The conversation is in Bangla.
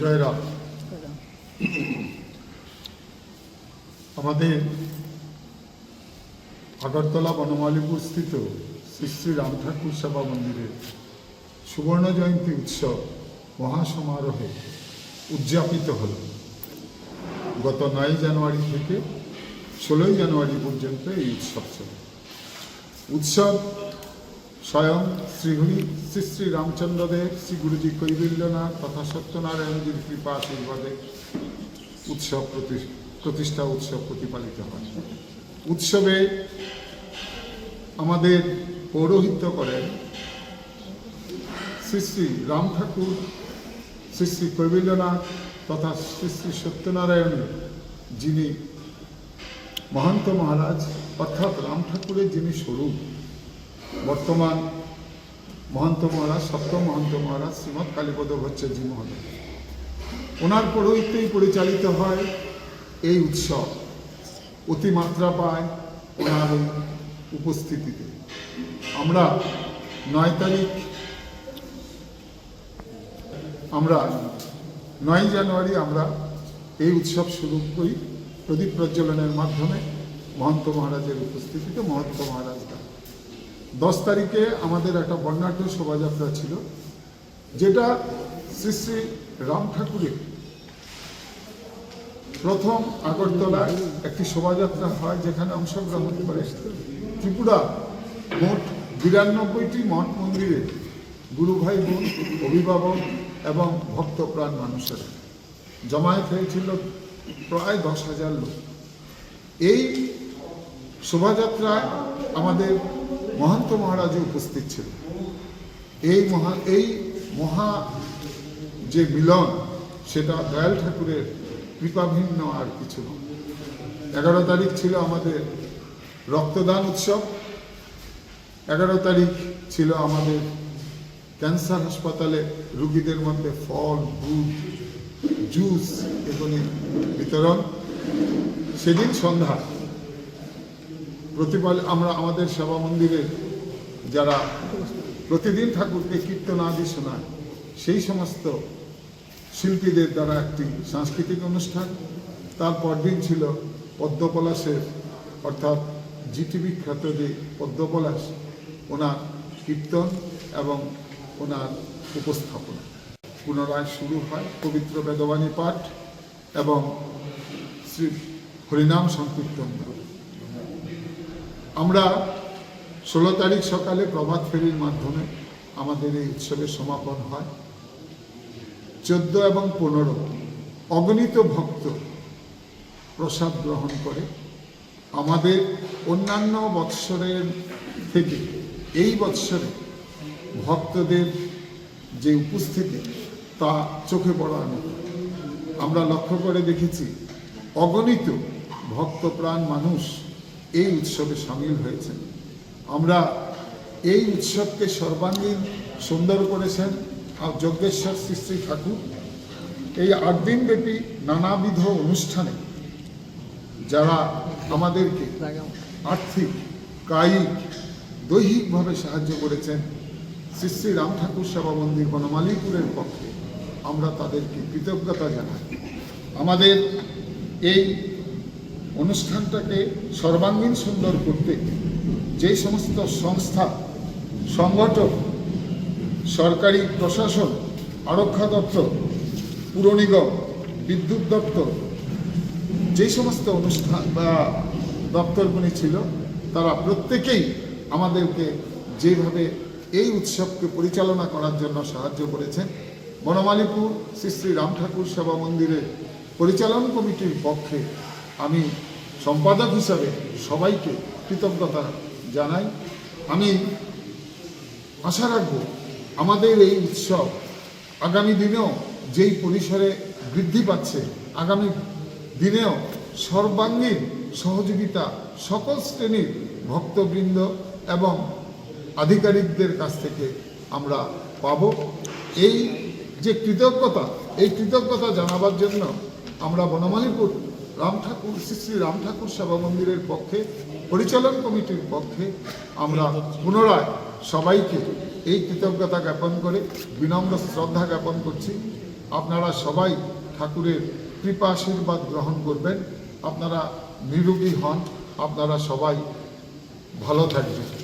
জয়রাম। আমাদের আগরতলা বনমালীপুর স্থিত শ্রী শ্রী রাম ঠাকুর সেবা মন্দিরের সুবর্ণ জয়ন্তী উৎসব মহাসমারোহে উদযাপিত হল। গত নয় জানুয়ারি থেকে ষোলোই জানুয়ারি পর্যন্ত এই উৎসব চলে। উৎসব স্বয়ং শ্রীহরি শ্রী শ্রী রামচন্দ্রদেব শ্রী গুরুজি কৈবল্যনাথ তথা সত্যনারায়ণজির কৃপা আশীর্বাদে উৎসব প্রতি- প্রতিষ্ঠা উৎসব প্রতিপালিত হয়। উৎসবে আমাদের পৌরোহিত্য করেন শ্রী শ্রী রাম ঠাকুর, শ্রী শ্রী কৈবল্যনাথ তথা শ্রী শ্রী সত্যনারায়ণ যিনি মহান্ত মহারাজ, অর্থাৎ রাম ঠাকুরের যিনি স্বরূপ বর্তমান মহন্ত মহারাজ, সপ্তম মহন্ত মহারাজ শ্রীমৎ কালীপদ ভট্টাচার্য মহারাজ ওনার পৌরোহিত্যেই পরিচালিত হয় এই উৎসব। অতিমাত্রা পায় ওনার উপস্থিতিতে। আমরা নয় তারিখ, আমরা নয় জানুয়ারি আমরা এই উৎসব শুরু করি প্রদীপ প্রজ্বলনের মাধ্যমে। মহন্ত মহারাজের উপস্থিতিতে মহন্ত মহারাজ দশ তারিখে আমাদের একটা বর্ণাঢ্য শোভাযাত্রা ছিল, যেটা শ্রী শ্রী রাম ঠাকুরের প্রথম আগরতলায় একটি শোভাযাত্রা হয়, যেখানে অংশগ্রহণ করে ত্রিপুরা মোট বিরানব্বইটি মঠ মন্দিরে গুরু ভাই বোন, অভিভাবক এবং ভক্তপ্রাণ মানুষেরা জমায়েত হয়েছিল প্রায় দশ হাজার লোক। এই শোভাযাত্রায় আমাদের মহন্ত মহারাজও উপস্থিত ছিল এই মহা এই মহা যে মিলন, সেটা দয়াল ঠাকুরের কৃপাভিন্ন আর কিছু নয়। এগারো তারিখ ছিল আমাদের রক্তদান উৎসব। এগারো তারিখ ছিল আমাদের ক্যান্সার হাসপাতালে রুগীদের মধ্যে ফল, দুধ, জুস, এগুলি বিতরণ। সেদিন সন্ধ্যা প্রতিপাল, আমরা আমাদের সেবা মন্দিরের যারা প্রতিদিন ঠাকুরকে কীর্তন আদি শোনায়, সেই সমস্ত শিল্পীদের দ্বারা একটি সাংস্কৃতিক অনুষ্ঠান। তার পরদিন ছিল পদ্মপলাশের, অর্থাৎ জিটি বিখ্যাত যে পদ্মপলাশ, ওনার কীর্তন এবং ওনার উপস্থাপনা। পুনরায় শুরু হয় পবিত্র বেদবাণী পাঠ এবং শ্রী হরিনাম সংকীর্তন। আমরা ষোলো তারিখ সকালে প্রভাত ফেরির মাধ্যমে আমাদের এই উৎসবের সমাপন হয়। চোদ্দ এবং পনেরো অগণিত ভক্ত প্রসাদ গ্রহণ করে। আমাদের অন্যান্য বৎসরের থেকে এই বৎসরে ভক্তদের যে উপস্থিতি, তা চোখে মতো আমরা লক্ষ্য করে দেখেছি, অগণিত ভক্তপ্রাণ মানুষ এই উৎসবে সামিল হয়েছেন। আমরা এই উৎসবকে সর্বাঙ্গীন, সুন্দর করেছেন যজ্ঞেশ্বর শ্রী শ্রী ঠাকুর। এই আট দিনব্যাপী নানাবিধ অনুষ্ঠানে যারা আমাদেরকে আর্থিক, কায়িক, দৈহিকভাবে সাহায্য করেছেন, শ্রী শ্রী রাম ঠাকুর সেবা মন্দির বনমালীপুরের পক্ষে আমরা তাদেরকে কৃতজ্ঞতা জানাই। আমাদের এই অনুষ্ঠানটাকে সর্বাঙ্গীন সুন্দর করতে যে সমস্ত সংস্থা, সংগঠন, সরকারি প্রশাসন, আরক্ষা দপ্তর, পুর নিগম, বিদ্যুৎ দপ্তর, যে সমস্ত অনুষ্ঠান বা দপ্তরগুলি ছিল, তারা প্রত্যেকেই আমাদেরকে যেভাবে এই উৎসবকে পরিচালনা করার জন্য সাহায্য করেছেন। বনমালীপুর শ্রী শ্রী রাম ঠাকুর সেবা মন্দিরের পরিচালন কমিটির পক্ষে আমি সম্পাদক হিসাবে সবাইকে কৃতজ্ঞতা জানাই। আমি আশা রাখব আমাদের এই উৎসব আগামী দিনেও যেই পরিসরে বৃদ্ধি পাচ্ছে, আগামী দিনেও সর্বাঙ্গীন সহযোগিতা সকল শ্রেণির ভক্তবৃন্দ এবং আধিকারিকদের কাছ থেকে আমরা পাব। এই যে কৃতজ্ঞতা, এই কৃতজ্ঞতা জানাবার জন্য আমরা বনমালীপুর রাম ঠাকুর, শ্রী শ্রী রাম ঠাকুর সেবা মন্দিরের পক্ষে, পরিচালন কমিটির পক্ষে আমরা পুনরায় সবাইকে এই কৃতজ্ঞতা জ্ঞাপন করে বিনম্র শ্রদ্ধা জ্ঞাপন করছি। আপনারা সবাই ঠাকুরের কৃপা আশীর্বাদ গ্রহণ করবেন। আপনারা নিরোগী হন। আপনারা সবাই ভালো থাকবেন।